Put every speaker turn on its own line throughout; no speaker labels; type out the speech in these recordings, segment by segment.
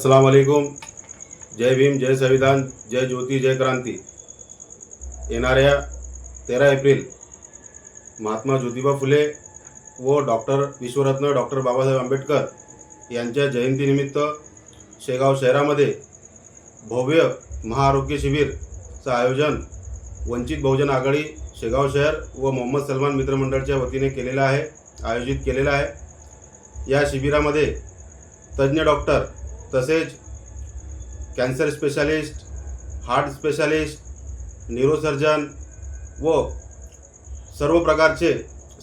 अस्सलाम वालेकुम जय भीम जय संविधान जय ज्योती जय क्रांती। येणाऱ्या तेरा एप्रिल। महात्मा ज्योतिबा फुले व डॉक्टर विश्वरत्न डॉक्टर बाबासाहेब आंबेडकर यांच्या जयंतीनिमित्त शेगाव शहरामध्ये भव्य महाआरोग्य शिबिरचं आयोजन वंचित बहुजन आघाडी शेगाव शहर व मोहम्मद सलमान मित्रमंडळच्या वतीने केलेलं आहे आयोजित केलेलं आहे. या शिबिरामध्ये तज्ज्ञ डॉक्टर तसेच cancer specialist heart specialist neurosurgeon व सर्व प्रकारचे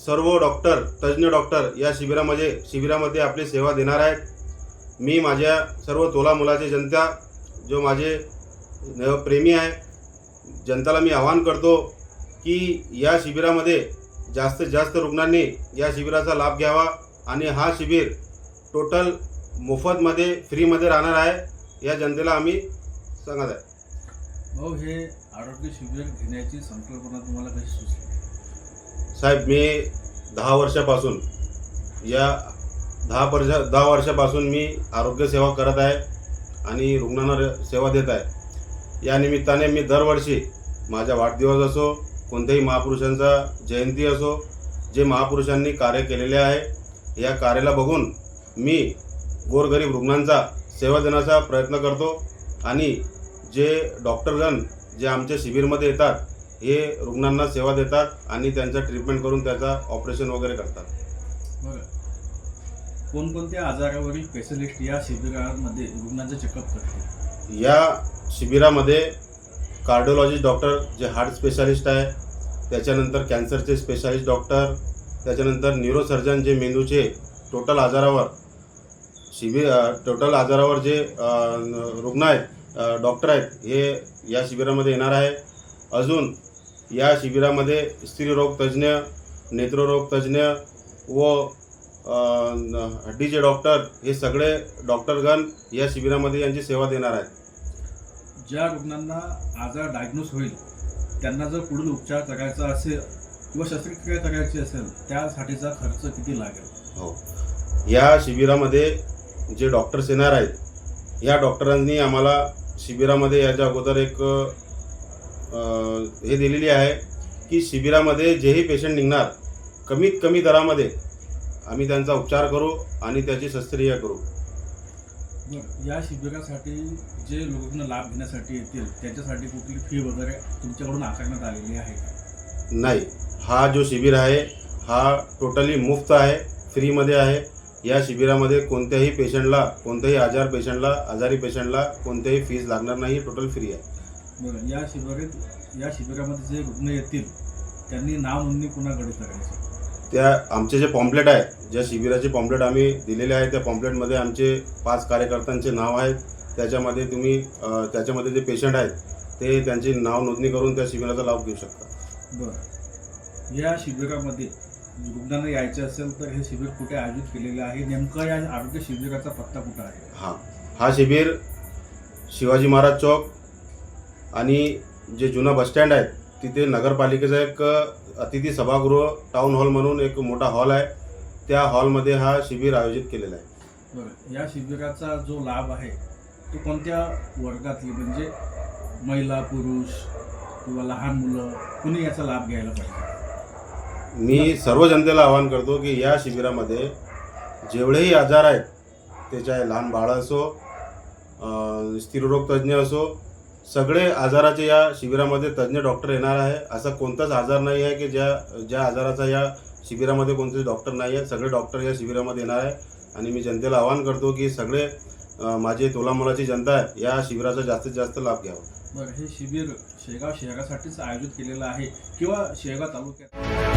सर्व डॉक्टर तज्ज्ञ डॉक्टर या शिबिरामध्ये शिबिरामध्ये आपली सेवा देणार आहेत. मी माझ्या सर्व तोला मुलाचे जनता जो माझे प्रेमी आहे जनताला मी आवाहन करतो की या शिबिरामध्ये जास्तीत जास्त रुग्णांनी या शिबिराचा लाभ घ्यावा आणि हा शिबिर टोटल मोफतमध्ये फ्रीमध्ये राहणार आहे. या जनतेला आम्ही सांगत आहे.
भाऊ हे आरोग्य शिबिर घेण्याची संकल्पना तुम्हाला कशी सुचली?
साहेब मी दहा वर्षापासून या दहा वर्ष दहा वर्षापासून मी आरोग्यसेवा करत आहे आणि रुग्णांना सेवा देत आहे. या निमित्ताने मी दरवर्षी माझा वाढदिवस असो कोणत्याही महापुरुषांचा जयंती असो जे महापुरुषांनी कार्य केलेले आहे या कार्याला बघून मी गोरगरीब रुग्णांचा सेवा देण्याचा प्रयत्न करतो आणि जे डॉक्टरगण जे आमच्या शिबिरमध्ये येतात हे रुग्णांना सेवा देतात आणि त्यांचं ट्रीटमेंट करून त्याचा ऑपरेशन वगैरे करतात.
बरं. कोणकोणत्या आजारावरील स्पेशलिस्ट या शिबिरामध्ये रुग्णांचं चेकअप करते
या शिबिरामध्ये कार्डिओलॉजिस्ट डॉक्टर जे हार्ट स्पेशालिस्ट आहे त्याच्यानंतर कॅन्सरचे स्पेशालिस्ट डॉक्टर त्याच्यानंतर न्यूरोसर्जन जे मेंदूचे टोटल आजारावर शिबिर टोटल आजारावर जे रुग्ण आहेत डॉक्टर आहेत हे या शिबिरामध्ये येणार आहे. अजून या शिबिरामध्ये स्त्रीरोग तज्ज्ञ नेत्ररोग तज्ज्ञ व हड्डीचे डॉक्टर हे सगळे डॉक्टरगण या शिबिरामध्ये यांची सेवा देणार आहेत.
ज्या रुग्णांना आजार डायग्नोस होईल त्यांना जर पुढील उपचार करायचा असेल किंवा शस्त्रक्रिया करायची असेल त्यासाठीचा खर्च किती लागेल?
हो. या शिबिरामध्ये जे डॉक्टर्स येणार आहेत या डॉक्टरांनी आम्हाला शिबिरामध्ये याच्या अगोदर एक हे दिलेली आहे की शिबिरामध्ये जेही पेशंट निघणार कमीत कमी दरामध्ये आम्ही त्यांचा उपचार करू आणि त्याची शस्त्रक्रिया करू.
या शिबिरासाठी जे रुग्ण लाभ घेण्यासाठी येतील त्यांच्यासाठी कुठली फी वगैरे तुमच्याकडून आकारण्यात आलेली आहे का?
नाही. हा जो शिबिर आहे हा टोटली मुफ्त आहे फ्रीमध्ये आहे. या शिबिरामध्ये कोणत्याही पेशंटला कोणत्याही आजार पेशंटला आजारी पेशंटला कोणत्याही फीज लागणार नाही टोटल फ्री आहे.
बरं या शिबिरात या शिबिरामध्ये जे रुग्ण येतील त्यांनी नाव नोंदणी पुन्हा करायची?
त्या आमचे जे पॉम्पलेट आहे ज्या शिबिराचे पॉम्पलेट आम्ही दिलेले आहे त्या पॉम्पलेटमध्ये आमचे पाच कार्यकर्त्यांचे नाव आहेत. त्याच्यामध्ये तुम्ही त्याच्यामध्ये जे पेशंट आहेत ते त्यांची नाव नोंदणी करून त्या शिबिराचा लाभ घेऊ शकता.
बरं. या शिबिरामध्ये रुग्णांना यायचे असेल तर हे शिबिर कुठे आयोजित केलेले आहे? नेमकं या आरोग्य शिबिराचा पत्ता कुठं आहे?
हां. हा शिबिर शिवाजी महाराज चौक आणि जे जुना बसस्टँड आहे तिथे नगरपालिकेचा एक अतिथी सभागृह टाउन हॉल म्हणून एक मोठा हॉल आहे. त्या हॉलमध्ये हा शिबिर आयोजित केलेला आहे.
बरं. या शिबिराचा जो लाभ आहे तो कोणत्या वर्गातली? म्हणजे महिला पुरुष किंवा लहान मुलं कुणी याचा लाभ घ्यायला पाहिजे?
मी सर्व जनतेला आवाहन करतो की या शिबिरामध्ये जेवढेही आजार आहेत त्याच्या लहान बाळं असो अं, स्त्रीरोग तज्ज्ञ असो सगळे आजाराचे या शिबिरामध्ये तज्ज्ञ डॉक्टर येणार आहे. असा कोणताच आजार नाही आहे की ज्या ज्या आजाराचा या शिबिरामध्ये कोणतेच डॉक्टर नाही आहेत. सगळे डॉक्टर या शिबिरामध्ये येणार आहे. आणि मी जनतेला आवाहन करतो की सगळे माझे तोलामोलाची जनता आहे या शिबिराचा जास्तीत जास्त लाभ घ्यावा.
बरं हे शिबिर शेगाव शहरासाठीच आयोजित केलेलं आहे किंवा शेगाव तालुक्यात